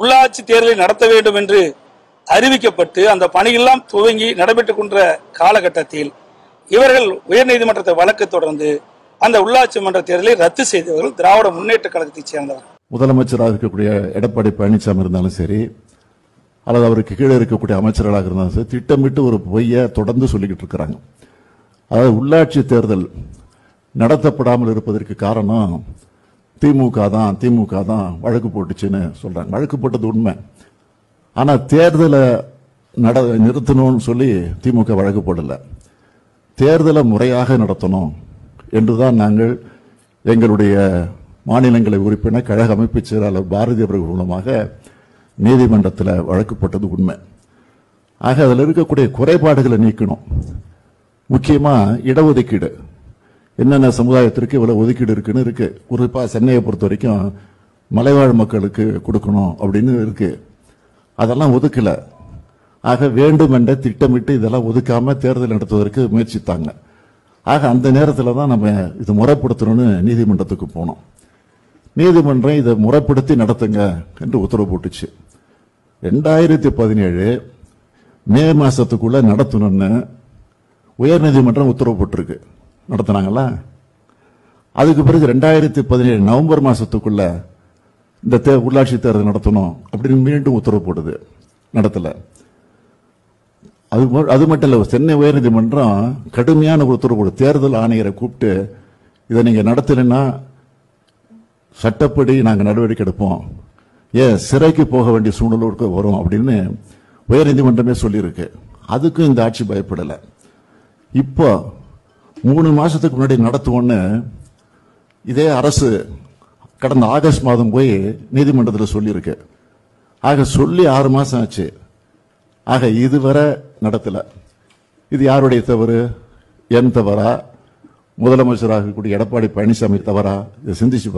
உள்ளாட்சி தேர்தலை நடத்த வேண்டும் என்று அறிவிக்கப்பட்டு அந்த பணியெல்லாம் துவங்கி நடைபெற்றுக் கொண்ட காலகட்டத்தில் இவர்கள் உயர்நீதிமன்றத்தை வழக்கு தொடர்ந்து அந்த உள்ளாட்சி மன்ற தேர்தலை ரத்து செய்தவர்கள் திராவிட முன்னேற்ற கழகத்தைச் சேர்ந்தவர் முதலமைச்சராக இருக்கக்கூடிய எடப்பாடி பழனிசாமி இருந்தாலும் சரி அல்லது அவருக்கு கீழே இருக்கக்கூடிய அமைச்சர்களாக இருந்தாலும் சரி திட்டமிட்டு ஒரு பொய்யை தொடர்ந்து சொல்லிக்கிட்டு இருக்கிறாங்க. அதாவது உள்ளாட்சி தேர்தல் நடத்தப்படாமல் இருப்பதற்கு காரணம் திமுக தான் திமுக தான் வழக்கு போட்டுச்சுன்னு சொல்கிறாங்க வழக்கு போட்டது உண்மை. ஆனால் தேர்தலை நட நிறுத்தணும்னு சொல்லி திமுக வழக்கு போடலை. தேர்தலை முறையாக நடத்தணும் என்று தான் நாங்கள் எங்களுடைய மாநிலங்களை உறுப்பினர் கழக அமைப்பு செயலாளர் பாரதி அவர்கள் மூலமாக நீதிமன்றத்தில் வழக்கு போட்டது உண்மை. ஆக அதில் இருக்கக்கூடிய குறைபாடுகளை நீக்கணும். முக்கியமாக இடஒதுக்கீடு. என்னென்ன சமுதாயத்திற்கு இவ்வளவு ஒதுக்கீடு இருக்குன்னு இருக்கு. குறிப்பா சென்னையை பொறுத்த வரைக்கும் மலைவாழ் மக்களுக்கு கொடுக்கணும் அப்படின்னு இருக்கு. அதெல்லாம் ஒதுக்கல. ஆக வேண்டும் என்ற திட்டமிட்டு இதெல்லாம் ஒதுக்காம தேர்தல் நடத்துவதற்கு முயற்சித்தாங்க. ஆக அந்த நேரத்தில் தான் நம்ம இது முறைப்படுத்தணும்னு நீதிமன்றத்துக்கு போனோம். நீதிமன்றம் இதை முறைப்படுத்தி நடத்துங்க என்று உத்தரவு போட்டுச்சு. ரெண்டாயிரத்தி பதினேழு மே மாதத்துக்குள்ளே நடத்தணும்னு உயர்நீதிமன்றம் உத்தரவு போட்டிருக்கு. நடத்தினாங்களா அதுக்கு பிறகு ரெண்டாயிரத்தி பதினேழு நவம்பர் மாதத்துக்குள்ள இந்த தே உள்ளாட்சி தேர்தல் நடத்தணும் அப்படின்னு மீண்டும் உத்தரவு போடுது நடத்தலை. அது ம- அது மட்டும் இல்லை சென்னை உயர்நீதிமன்றம் கடுமையான உத்தரவு போடு தேர்தல் ஆணையரை கூப்பிட்டு இதை நீங்கள் நடத்தலைன்னா சட்டப்படி நாங்கள் நடவடிக்கை எடுப்போம். ஏன் சிறைக்கு போக வேண்டிய சூழ்நிலை வரும் அப்படின்னு உயர்நீதிமன்றமே சொல்லியிருக்கு. அதுக்கும் இந்த ஆட்சி பயப்படலை. இப்போ மூணு மாசத்துக்கு முன்னாடி நடத்துவோன்னு இதே அரசு கடந்த ஆகஸ்ட் மாதம் போய் நீதிமன்றத்தில் சொல்லியிருக்கு. ஆக சொல்லி ஆறு மாசம் ஆச்சு. ஆக இதுவரை நடத்தலை. இது யாருடைய தவறு? என் தவறா? முதலமைச்சராக இருக்கக்கூடிய எடப்பாடி பழனிசாமி தவறா? இதை சிந்திச்சு